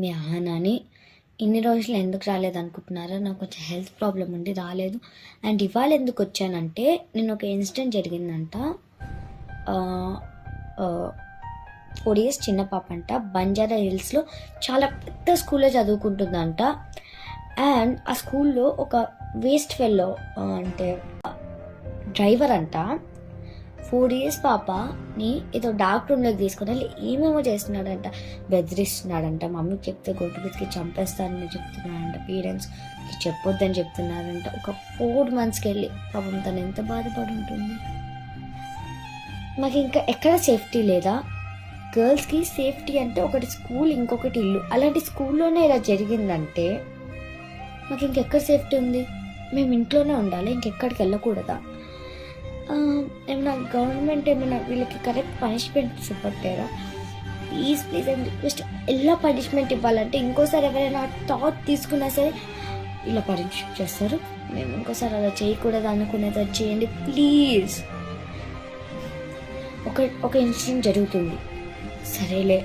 మీ ఆహనాని ఇన్ని రోజులు ఎందుకు రాలేదు అనుకుంటున్నారా నాకు కొంచెం హెల్త్ ప్రాబ్లం ఉండి రాలేదు. అండ్ ఇవాళ ఎందుకు వచ్చానంటే నేను ఒక ఇన్సిడెంట్ జరిగిందంట. ఫోర్ ఇయర్స్ చిన్న పాప అంట బంజారా హిల్స్లో చాలా పెద్ద స్కూల్లో చదువుకుంటుందంట. అండ్ ఆ స్కూల్లో ఒక వేస్ట్ ఫెల్లో అంటే డ్రైవర్ అంట. ఫోర్ ఇయర్స్ పాపని ఏదో డార్క్ రూమ్లోకి తీసుకుని వెళ్ళి ఏమేమో చేస్తున్నాడంట. బెదిరిస్తున్నాడంట. మమ్మీకి చెప్తే గొడ్డు చంపేస్తానని చెప్తున్నాడంట. పేరెంట్స్కి చెప్పొద్దని చెప్తున్నారంట ఒక ఫోర్ మంత్స్కి వెళ్ళి పాపం తను ఎంత బాధపడి ఉంటుంది. మాకు ఇంకా ఎక్కడ సేఫ్టీ లేదా? గర్ల్స్కి సేఫ్టీ అంటే ఒకటి స్కూల్ ఇంకొకటి ఇల్లు. అలాంటి స్కూల్లోనే ఇలా జరిగిందంటే మాకు ఇంకెక్కడ సేఫ్టీ ఉంది? మేము ఇంట్లోనే ఉండాలి? ఇంకెక్కడికి వెళ్ళకూడదా? ఏమైనా గవర్నమెంట్ ఏమైనా వీళ్ళకి కరెక్ట్ పనిష్మెంట్ ఇవ్వట్లేరా ప్లీజ్ ప్లీజ్ అండ్ రిక్వెస్ట్ ఎలా పనిష్మెంట్ ఇవ్వాలంటే ఇంకోసారి ఎవరైనా థాట్ తీసుకున్నా సరే ఇలా పనిష్మెంట్ చేస్తారు. మేము ఇంకోసారి అలా చేయకూడదు అనుకునేది అది చేయండి. ప్లీజ్ ఒక ఒక ఇన్సిడెంట్ జరుగుతుంది. సరేలే.